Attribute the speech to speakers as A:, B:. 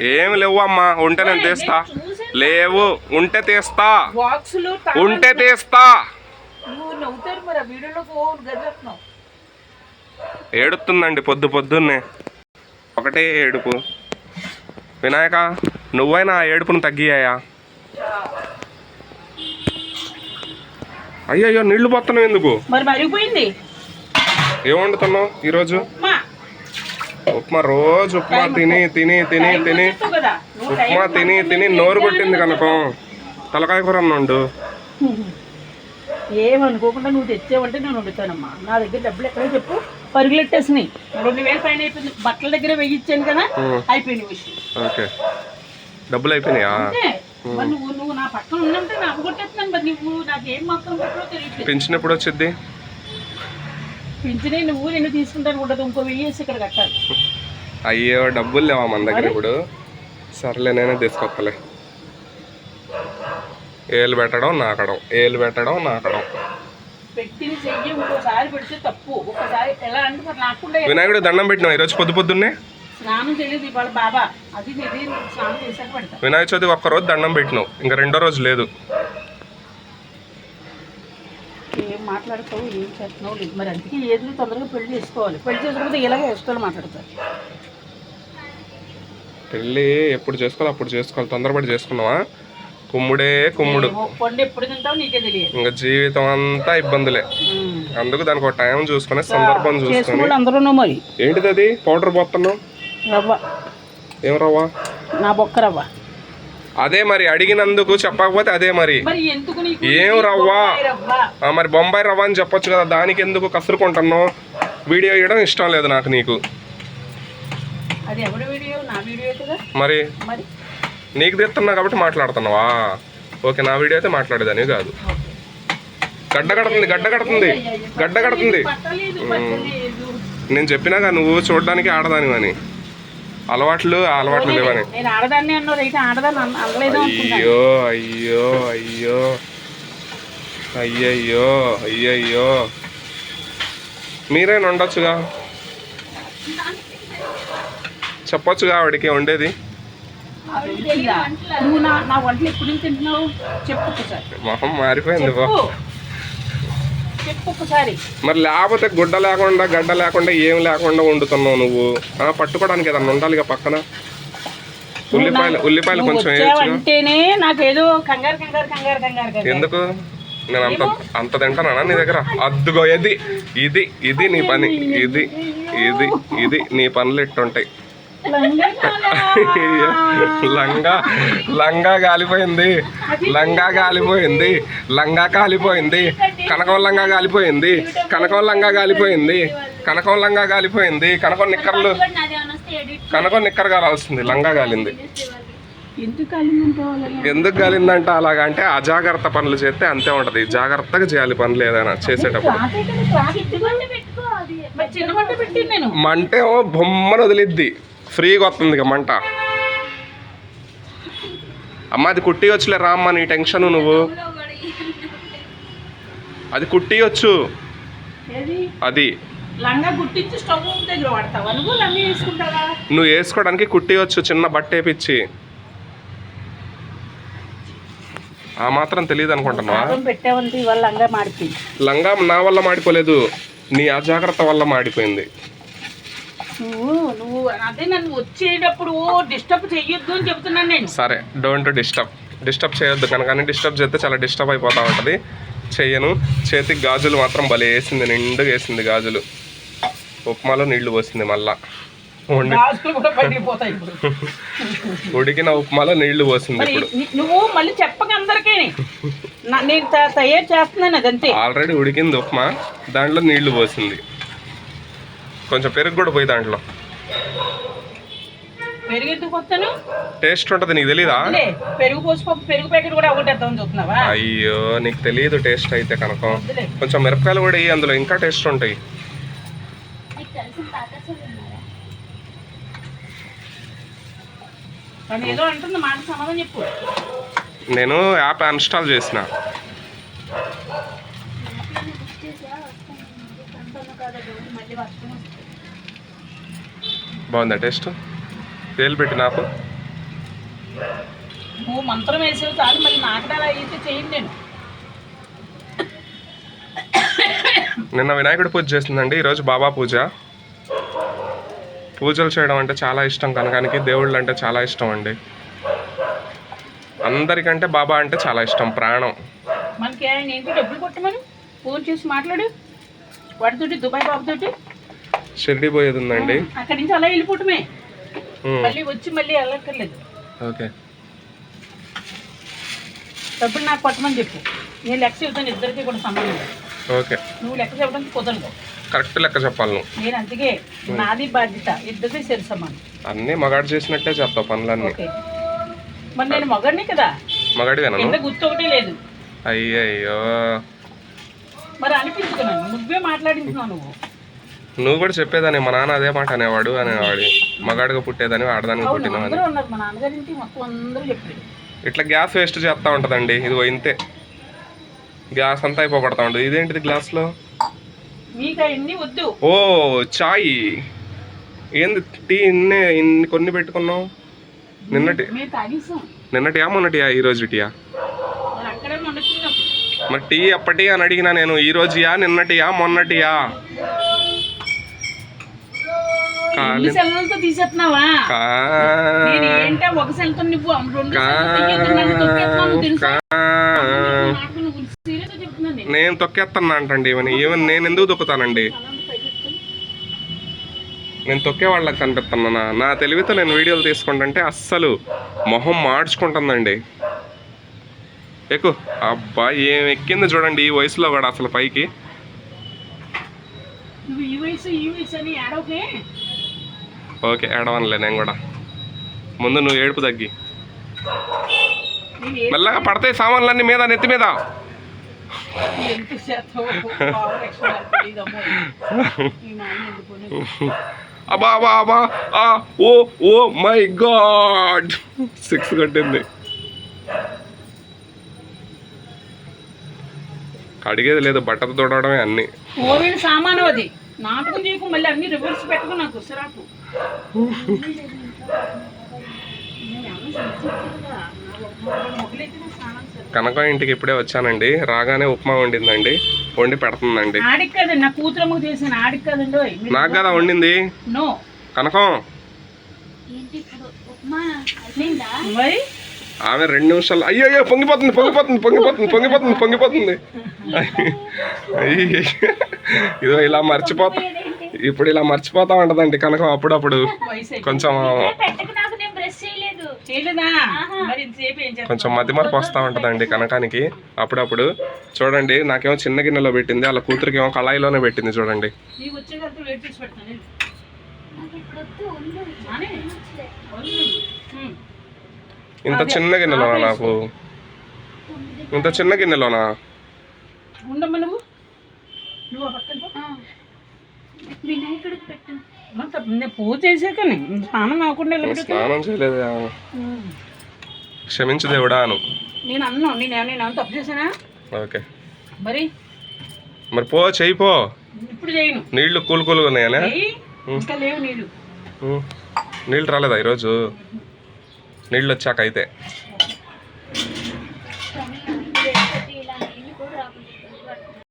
A: ఏం లేవు అమ్మా ఉంటే నేను తీస్తా. లేవు ఉంటే తీస్తా. ఉంటే తీస్తా. ఏడుతుందండి పొద్దు పొద్దున్నే. ఒకటే ఏడుపు. వినాయక నువ్వైనా ఆ ఏడుపును తగ్గియాయా అయ్యయ్యో నీళ్ళు పోతున్నావు ఎందుకు?
B: మరి మరిగిపోయింది.
A: ఏం వండుతున్నావు ఈరోజు?
B: ఉప్మా
A: రోజు ఉప్మా తిని తిని తిని తిని. ఉప్మా తిని తిని నోరు కొట్టింది కనుకం. తలకాయ కూర నుండు.
B: ఏమనుకోకుండా నువ్వు తెచ్చావంటే నేను వండుతానమ్మా. నా దగ్గర డబ్బులు ఎక్కడో చెప్పు. పరుగులెట్టేసినాయి రెండు వేలు పైన అయిపోయింది. బట్టల దగ్గర వెయ్యిచ్చాను కదా. అయిపోయింది విషయం.
A: ఓకే. డబ్బులు అయిపోయినాయా?
B: నువ్వు నువ్వు నా పక్కన ఉన్నంటే నాకు కొట్టేస్తున్నాను. మరి నువ్వు నాకేం తెలియట్లేదు.
A: పెన్షన్ ఎప్పుడు వచ్చింది
B: పింఛనే నువ్వు నేను తీసుకుంటాను ఉండదు. ఇంకో వెయ్యి వేసి ఇక్కడ కట్టాలి.
A: అయ్యో డబ్బులు లేవా మన దగ్గర ఇప్పుడు? సర్లే నేనే తీసుకొస్తలే. ఏలు పెట్టడం నాకడం. ఏలు పెట్టడం నాకడం.
B: పెట్టిన చెయ్యి ఇంకోసారి పెడితే తప్పు. ఒకసారి ఎలా అంటే మరి నాకుండా
A: వినాయకుడు దండం పెట్టినావు ఈరోజు పొద్దు పొద్దున్నే?
B: స్నానం చేయలేదు ఇవాళ బాబా. అది ఇది స్నానం చేశాక పెడతా.
A: వినాయక చవితి ఒక్క రోజు దండం పెట్టినావు. ఇంకా రెండో రోజు లేదు.
B: మాట్లాడతావు ఏం చేస్తున్నావు? లేదు మరి అందుకే ఏది తొందరగా పెళ్ళి చేసుకోవాలి. పెళ్ళి చేసుకోకపోతే ఇలాగే ఇష్టాలు మాట్లాడతారు.
A: పెళ్ళి ఎప్పుడు చేసుకోవాలి అప్పుడు చేసుకోవాలి. తొందరపడి చేసుకున్నావా? కుమ్ముడే కుమ్ముడు.
B: ఏమో పండు ఎప్పుడు తింటావు నీకే తెలియదు.
A: ఇంకా జీవితం అంతా ఇబ్బందులే. అందుకు దానికి ఒక టైం చూసుకొని సందర్భం చూసుకొని.
B: చేసుకున్న అందరూ మరి.
A: ఏంటిది అది పౌడర్ పోతున్నావు
B: రవ్వ.
A: ఏం రవ్వా?
B: నా బొక్క రవ్వ.
A: అదే మరి అడిగినందుకు చెప్పకపోతే అదే మరి. ఏం రవ్వ? మరి బొంబాయి రవ్వ అని చెప్పొచ్చు కదా దానికి ఎందుకు కసురుకుంటున్నావు? వీడియో ఇవ్వడం ఇష్టం లేదు నాకు నీకు. మరి? నీకు తెస్తున్నా కాబట్టి మాట్లాడుతున్నావా? ఓకే నా వీడియో అయితే మాట్లాడేదాని కాదు. గడ్డ కడుతుంది గడ్డ కడుతుంది గడ్డ కడుతుంది. నేను చెప్పినాగా నువ్వు చూడడానికి ఆడదాని అని అలవాట్లు అలవాట్లు లేవని.
B: నేను ఆడదాన్ని అన్నారు అయితే ఆడదాన్ని అన- అనలేదు అనుకుంటా.
A: అయ్యో అయ్యో అయ్యో. అయ్యయ్యో అయ్యయ్యో. మీరైనా ఉండొచ్చుగా? చెప్పొచ్చుగా ఆవిడకి వండేది
B: తెలీదా? నువ్వు నా నా వంటలు ఎప్పుడు నుంచి తింటున్నావు? చెప్పు ఒకసారి.
A: మొహం మారిపోయింది బా
B: చెప్పు. చెప్పు ఒకసారి
A: మరి లేకపోతే గుడ్డ లేకుండా గడ్డ లేకుండా ఏం లేకుండా వండుతున్నావు నువ్వు? పట్టుకోవడానికి ఏదన్నా ఉండాలిగా పక్కన? ఉల్లిపాయలు ఉల్లిపాయలు కొంచెం
B: కంగారు కంగారు కంగారు కంగారు
A: ఎందుకు? నేను అంత అంత తింటానా నీ దగ్గర? అద్దుగో ఇది ఇది ఇది నీ పని. ఇది ఇది ఇది నీ పనులు ఇట్టుంటాయి.
B: లంగా?
A: లంగా లంగా కాలిపోయింది. లంగా కాలిపోయింది. లంగా కాలిపోయింది. కనకం లంగా కాలిపోయింది. కనకం లంగా కాలిపోయింది. కనకం లంగా కాలిపోయింది. కనకం నిక్కర్లు. కనకం నిక్కర్ కావాల్సింది. లంగా కాలింది.
B: ఎందుకు
A: కాలిందంటే అలాగా? అంటే అజాగ్రత్త పనులు చేస్తే అంతే ఉంటది. జాగ్రత్తగా చేయాలి పనులు ఏదైనా చేసేటప్పుడు.
B: క్లాత్ అయితే నువ్వు క్లాత్ ఇట్టుకోండి. మరి చిన్న మంట పెట్టి నేను.
A: మంటే ఏమో బొమ్మను వదిలిద్ది. ఫ్రీగా వస్తుంది ఇక మంట. అమ్మ అది కుట్టియొచ్చులే రామ్మ నీ టెన్షన్ నువ్వు. అది కుట్టియొచ్చు
B: ఏది?
A: అది.
B: నువ్వు
A: వేసుకోవడానికి కుట్టియొచ్చు చిన్న బట్ట వేపిచ్చి ఆ మాత్రం తెలియదు అనుకుంటున్నావా
B: మాడిపోయింది.
A: లంగా నా వల్ల మాడిపోలేదు. నీ అజాగ్రత్త వల్ల మాడిపోయింది.
B: నువ్వు నువ్వు అదే నన్ను వచ్చేటప్పుడు డిస్టర్బ్ చెయ్యొద్దు అని చెప్తున్నాను నేను.
A: సరే డోంట్ డిస్టర్బ్ డిస్టర్బ్ చేయొద్దు కనుక డిస్టర్బ్ చేస్తే చాలా డిస్టర్బ్ అయిపోతూ ఉంటుంది. చెయ్యను చేతికి గాజులు మాత్రం భలే వేసింది నిండుగా వేసింది గాజులు. ఉప్మాలో నీళ్ళు పోసింది మళ్ళా. ఉడికిన ఉప్మాలో నీళ్ళు పోసింది
B: నువ్వు మళ్ళీ చెప్పక అందరికీ. నేను తయారు చేస్తున్నాను అదంతే.
A: ఆల్రెడీ ఉడికింది ఉప్మా దాంట్లో నీళ్ళు పోసింది. కొంచెం పెరుగు కూడా పోయి దాంట్లో. టేస్ట్ ఉంటుంది నీకు తెలీదా?
B: పెరుగు పెరుగు ప్యాకెట్ కూడా చూస్తున్నావా?
A: అయ్యో నీకు తెలియదు టేస్ట్ అయితే కనుక. కొంచెం మిరపకాయలు కూడా వేయి అందులో ఇంకా టేస్ట్ ఉంటాయి.
B: కానీ ఏదో అంటుంది మాట సమాధానం చెప్పు.
A: నేను యాప్ అన్స్టాల్ చేసిన. బాగుందా టేస్ట్? వేలు పెట్టి నాకు
B: నువ్వు మంత్రం వేసేవి చాలు మరి నాకడాలు అయితే చేయండి నేను.
A: నిన్న వినాయకుడి పూజ చేసిందండి ఈరోజు బాబా పూజ. పూజలు చేయడం అంటే చాలా ఇష్టం కనకానికి దేవుళ్ళు అంటే చాలా ఇష్టం అండి. అందరికంటే బాబా అంటే చాలా ఇష్టం ప్రాణం.
B: మనకి ఆయన ఏంటి డబ్బులు కొట్టమని? ఫోన్ చేసి మాట్లాడు. వాడితోటి దుబాయ్ బాబుతోటి.
A: షిరిడి పోయేది ఉందండి
B: అక్కడి నుంచి అలా వెళ్ళిపోవటమే. మళ్ళీ వచ్చి మళ్ళీ వెళ్ళక్కర్లేదు.
A: ఓకే.
B: డబ్బులు నాకు కొట్టమని చెప్పు. నేను లెక్క చెబుతాను ఇద్దరికి కూడా సంబంధం.
A: ఓకే.
B: నువ్వు లెక్క చెప్పడానికి కుదరదు.
A: కరెక్ట్ లెక్క చెప్పాలి నువ్వు.
B: నేను అందుకే నాది బాధ్యత ఇద్దరిది సరి సమానం
A: అన్నీ మగాడు చేసినట్టే చేస్తావు పనులన్నీ.
B: మరి నేను మగడిని కదా?
A: మగాడివేనా నువ్వు?
B: గుర్తు ఒకటే లేదు.
A: అయ్యయ్యో.
B: మరి అనిపించుకున్నాను నువ్వే మాట్లాడించున్నావు నువ్వు.
A: నువ్వు కూడా చెప్పేదాన్ని మా నాన్న అదే మాట అనేవాడు అనేవాడు. మగాడిగా పుట్టేదని ఆడదానికి పుట్టినావు అని
B: చెప్పారు
A: ఇట్లా గ్యాస్ వేస్ట్ చేస్తూ ఉంటుందండి. ఇది ఇంతే. గ్యాస్ అంతా అయిపోబడతా ఉంటుంది. ఇదేంటిది గ్లాస్లో? ఓ చాయ్. ఏంది టీ ఇన్నే ఇన్ని కొన్ని పెట్టుకున్నావు? నిన్నటి నిన్నటియా మొన్నటియా ఈ రోజు టీయా
B: మరి
A: టీ ఎప్పటి అని అడిగినా నేను ఈ రోజుయా నిన్నటియా మొన్నటియా
B: రెండు సెలవులతో తీసేస్తున్నావా? నేను ఏంటో ఒక సెల్తో నువ్వు. రెండు నేను.
A: నేను. తొక్కేస్తాను అంటండి ఈవెన్ ఈవెన్ నేను ఎందుకు తొక్కుతానండి. నేను తొక్కే వాళ్ళకి కనిపిస్తున్నా నా తెలివితో నేను వీడియోలు తీసుకుంటుంటే అస్సలు మొహం మార్చుకుంటుందండి. ఎక్కువ అబ్బా ఏం ఎక్కింది చూడండి ఈ వయసులో కూడా అసలు పైకి.
B: నువ్వు ఈ వయసు ఈ వయసు అని ఏడవకే.
A: ఓకే ఏడవనులే నేను కూడా. ముందు నువ్వు ఏడుపు తగ్గి. మెల్లగా పడతాయి సామాన్లన్నీ మీద నెత్తి మీద. అబ్బా అబ్బా ఆ, oh oh my god. Six కొట్టింది. అడిగేది లేదు బట్టలు తోడవడమే అన్ని.
B: సామాను అది. నాటకం చేయకు మళ్ళీ అన్ని రివర్స్ పెట్టకు నాకు సిరాకు
A: కనక ఇంటికి ఇప్పుడే వచ్చానండి. రాగానే ఉప్మా వండిందండి. వండి పెడుతుందండి. నాకు కదా వండింది? కనకం.
B: మరి
A: ఆమె రెండు నిమిషాలు అయ్యో అయ్యో పొంగిపోతుంది పొంగిపోతుంది పొంగిపోతుంది పొంగిపోతుంది పొంగిపోతుంది. అయ్యో ఇదో ఇలా మర్చిపోతా ఇప్పుడు ఇలా మర్చిపోతా ఉంటదండి కనకం అప్పుడప్పుడు. కొంచెం? కొంచెం మతి మరపు వస్తూ ఉంటుందండి కనకానికి. అప్పుడప్పుడు చూడండి నాకేమో చిన్న గిన్నెలో పెట్టింది వాళ్ళ కూతురికి ఏమో కళాయిలోనే పెట్టింది చూడండి. ఇంత చిన్న గిన్నెలోనా నాకు? ఇంత చిన్న గిన్నెలోనా?
B: ఉండమ్మా నువ్వు నువ్వు ఆ పక్కన పో.
C: వినాయకుడికి పెట్టు.
B: మరి తప్ప- నేను పూజ స్నానం కాకుండా?
A: స్నానం చేయలేదు. క్షమించు దేవుడా అను.
B: నేను అన్నా నేను నేను ఏమైనా తప్పు చేశానా?
A: ఓకే.
B: మరి?
A: మరి పో చెయ్యి పో.
B: ఇప్పుడు చేయను.
A: నీళ్ళు కూల్ కూల్గా ఉన్నాయనే?
B: చెయ్యి. ఇంకా లేవు నీళ్ళు
A: ఉం. నీళ్ళు రాలేదా ఈరోజు? నీళ్ళు వచ్చాక అయితే